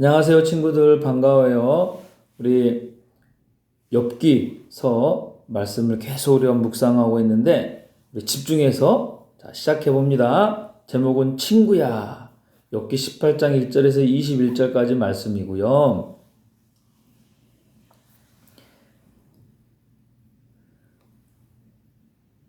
안녕하세요, 친구들. 반가워요. 우리 엽기서 말씀을 계속 우리가 묵상하고 있는데, 우리 집중해서 자, 시작해 봅니다. 제목은 친구야. 엽기 18장 1절에서 21절까지 말씀이고요.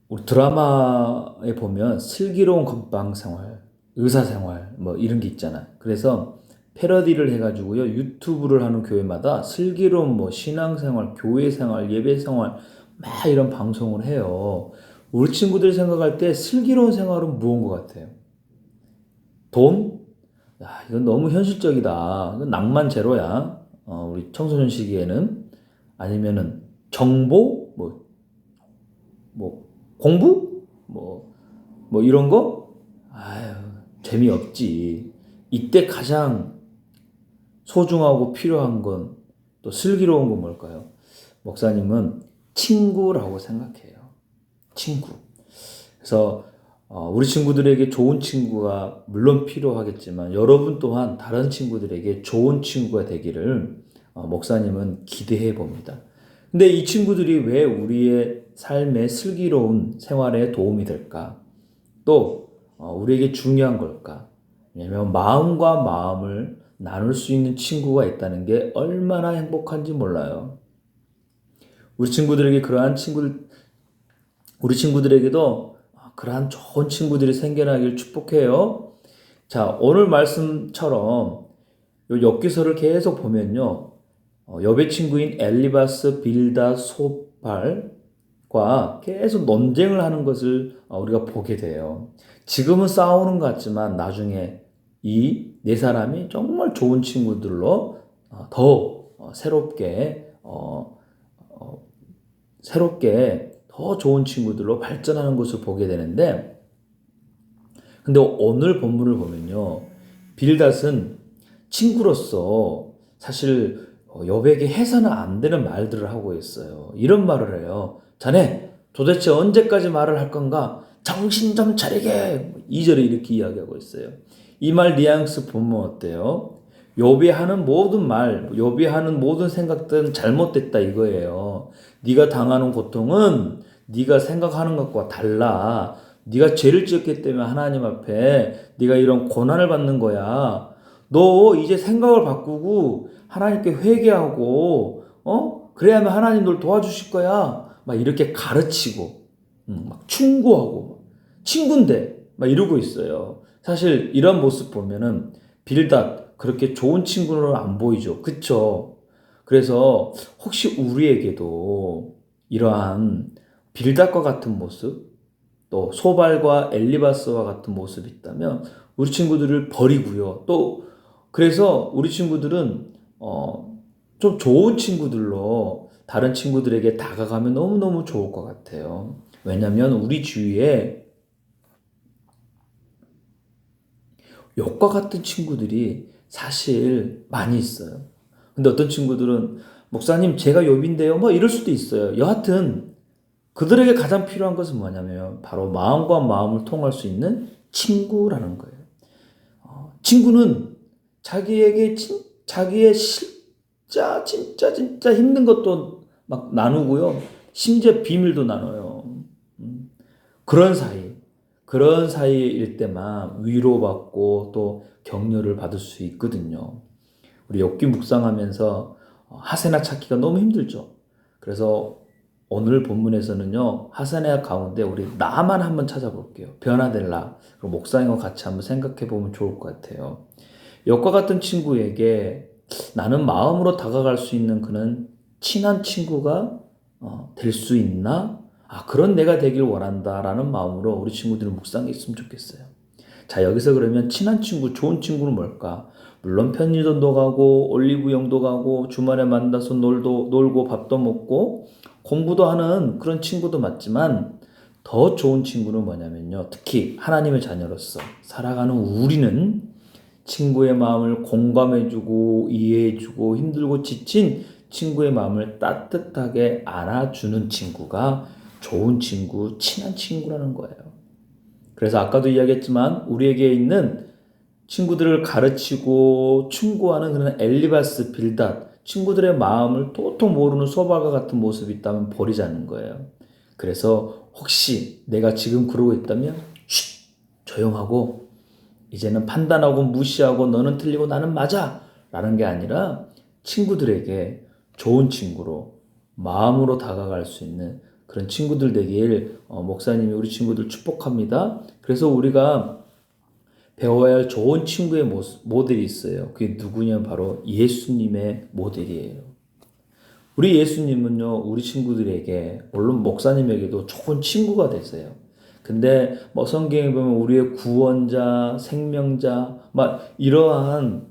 우리 드라마에 보면 슬기로운 건빵 생활, 의사 생활, 뭐 이런 게 있잖아. 그래서 패러디를 해가지고요 유튜브를 하는 교회마다 슬기로운 뭐 신앙생활, 교회생활, 예배생활 막 이런 방송을 해요. 우리 친구들 생각할 때 슬기로운 생활은 무언 것 같아요? 돈? 야, 이건 너무 현실적이다. 이건 낭만 제로야. 어, 우리 청소년 시기에는 아니면은 정보, 뭐, 뭐 공부, 뭐, 뭐 이런 거, 아유 재미없지. 이때 가장 소중하고 필요한 건 또 슬기로운 건 뭘까요? 목사님은 친구라고 생각해요. 친구. 그래서 어, 우리 친구들에게 좋은 친구가 물론 필요하겠지만 여러분 또한 다른 친구들에게 좋은 친구가 되기를 어, 목사님은 기대해 봅니다. 근데 이 친구들이 왜 우리의 삶의 슬기로운 생활에 도움이 될까? 또 어, 우리에게 중요한 걸까? 왜냐하면 마음과 마음을 나눌 수 있는 친구가 있다는 게 얼마나 행복한지 몰라요. 우리 친구들에게 그러한 친구들, 우리 친구들에게도 그러한 좋은 친구들이 생겨나길 축복해요. 자, 오늘 말씀처럼 요 엽기서를 계속 보면요. 어, 여배 친구인 엘리바스, 빌다, 소발과 계속 논쟁을 하는 것을 어, 우리가 보게 돼요. 지금은 싸우는 것 같지만 나중에 이 네 사람이 정말 좋은 친구들로 어, 더 새롭게 새롭게 더 좋은 친구들로 발전하는 것을 보게 되는데 근데 오늘 본문을 보면요. 빌닷은 친구로서 사실 여백에 해서는 안 되는 말들을 하고 있어요. 이런 말을 해요. 자네 도대체 언제까지 말을 할 건가? 정신 좀 차리게. 2절에 이렇게 이야기하고 있어요. 이 말 뉘앙스 보면 어때요? 요비 하는 모든 말, 요비 하는 모든 생각들은 잘못됐다 이거예요. 네가 당하는 고통은 네가 생각하는 것과 달라. 네가 죄를 지었기 때문에 하나님 앞에 네가 이런 고난을 받는 거야. 너 이제 생각을 바꾸고 하나님께 회개하고 어 그래야만 하나님 널 도와주실 거야. 막 이렇게 가르치고 음, 막 충고하고 친구인데 막 이러고 있어요. 사실 이런 모습 보면은 빌닷 그렇게 좋은 친구는 안 보이죠. 그쵸? 그래서 혹시 우리에게도 이러한 빌닷과 같은 모습, 또 소발과 엘리바스와 같은 모습이 있다면 우리 친구들을 버리고요. 또 그래서 우리 친구들은 어, 좀 좋은 친구들로 다른 친구들에게 다가가면 너무너무 좋을 것 같아요. 왜냐하면 우리 주위에 욕과 같은 친구들이 사실 많이 있어요. 근데 어떤 친구들은 목사님 제가 욥인데요. 뭐 이럴 수도 있어요. 여하튼 그들에게 가장 필요한 것은 뭐냐면 바로 마음과 마음을 통할 수 있는 친구라는 거예요. 어, 친구는 자기에게 진, 자기의 진짜 진짜 진짜 힘든 것도 막 나누고요. 심지어 비밀도 나눠요. 음, 그런 사이, 그런 사이일 때만 위로받고 또 격려를 받을 수 있거든요. 우리 엽기 묵상하면서 하세나 찾기가 너무 힘들죠. 그래서 오늘 본문에서는요 하세나 가운데 우리 나만 한번 찾아볼게요. 변화될 나. 그리고 목사님과 같이 한번 생각해 보면 좋을 것 같아요. 역과 같은 친구에게 나는 마음으로 다가갈 수 있는 그는 친한 친구가 어, 될수 있나? 아 그런 내가 되길 원한다라는 마음으로 우리 친구들은 묵상했으면 좋겠어요. 자 여기서 그러면 친한 친구, 좋은 친구는 뭘까? 물론 편의점도 가고 올리브영도 가고 주말에 만나서 놀도 놀고 밥도 먹고 공부도 하는 그런 친구도 맞지만 더 좋은 친구는 뭐냐면요. 특히 하나님의 자녀로서 살아가는 우리는 친구의 마음을 공감해주고 이해해주고 힘들고 지친 친구의 마음을 따뜻하게 안아주는 친구가 좋은 친구, 친한 친구라는 거예요. 그래서 아까도 이야기했지만 우리에게 있는 친구들을 가르치고 충고하는 그런 엘리바스 빌닷 친구들의 마음을 도통 모르는 소발과 같은 모습이 있다면 버리자는 거예요. 그래서 혹시 내가 지금 그러고 있다면 쉿 조용하고 이제는 판단하고 무시하고 너는 틀리고 나는 맞아 라는 게 아니라 친구들에게 좋은 친구로 마음으로 다가갈 수 있는 그런 친구들 되길 어, 목사님이 우리 친구들 축복합니다. 그래서 우리가 배워야 할 좋은 친구의 모델이 있어요. 그게 누구냐면 바로 예수님의 모델이에요. 우리 예수님은요, 우리 친구들에게, 물론 목사님에게도 좋은 친구가 되세요. 근데 뭐 성경에 보면 우리의 구원자, 생명자, 막 이러한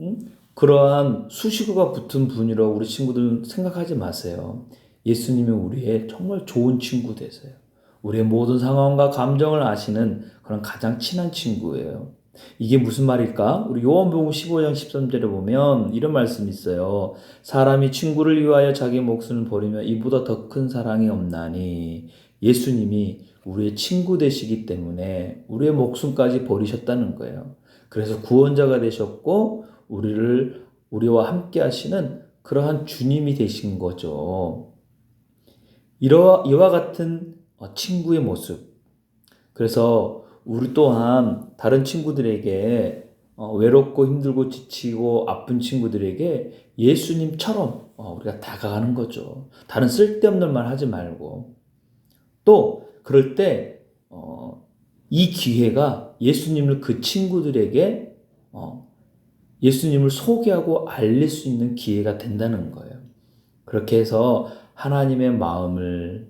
음? 그러한 수식어가 붙은 분이라고 우리 친구들 생각하지 마세요. 예수님은 우리의 정말 좋은 친구 되세요. 우리의 모든 상황과 감정을 아시는 그런 가장 친한 친구예요. 이게 무슨 말일까? 우리 요한복음 15장 13절에 보면 이런 말씀이 있어요. 사람이 친구를 위하여 자기 목숨을 버리면 이보다 더 큰 사랑이 없나니 예수님이 우리의 친구 되시기 때문에 우리의 목숨까지 버리셨다는 거예요. 그래서 구원자가 되셨고 우리를 우리와 함께 하시는 그러한 주님이 되신 거죠. 이와, 이와 같은 어, 친구의 모습. 그래서 우리 또한 다른 친구들에게 어, 외롭고 힘들고 지치고 아픈 친구들에게 예수님처럼 어, 우리가 다가가는 거죠. 다른 쓸데없는 말 하지 말고. 또, 그럴 때, 어, 이 기회가 예수님을 그 친구들에게, 어, 예수님을 소개하고 알릴 수 있는 기회가 된다는 거예요. 그렇게 해서 하나님의 마음을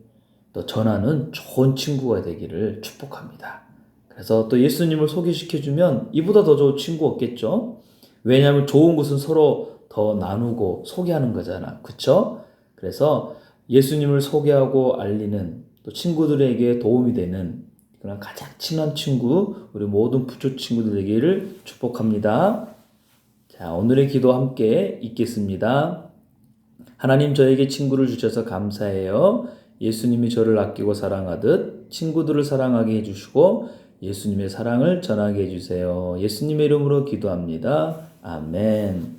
또 전하는 좋은 친구가 되기를 축복합니다. 그래서 또 예수님을 소개시켜주면 이보다 더 좋은 친구 없겠죠? 왜냐하면 좋은 것은 서로 더 나누고 소개하는 거잖아. 그쵸? 그래서 예수님을 소개하고 알리는 또 친구들에게 도움이 되는 그런 가장 친한 친구, 우리 모든 부초 친구들 되기를 축복합니다. 자, 오늘의 기도 함께 읽겠습니다. 하나님 저에게 친구를 주셔서 감사해요. 예수님이 저를 아끼고 사랑하듯 친구들을 사랑하게 해주시고 예수님의 사랑을 전하게 해주세요. 예수님의 이름으로 기도합니다. 아멘.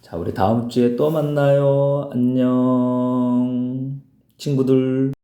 자, 우리 다음 주에 또 만나요. 안녕. 친구들.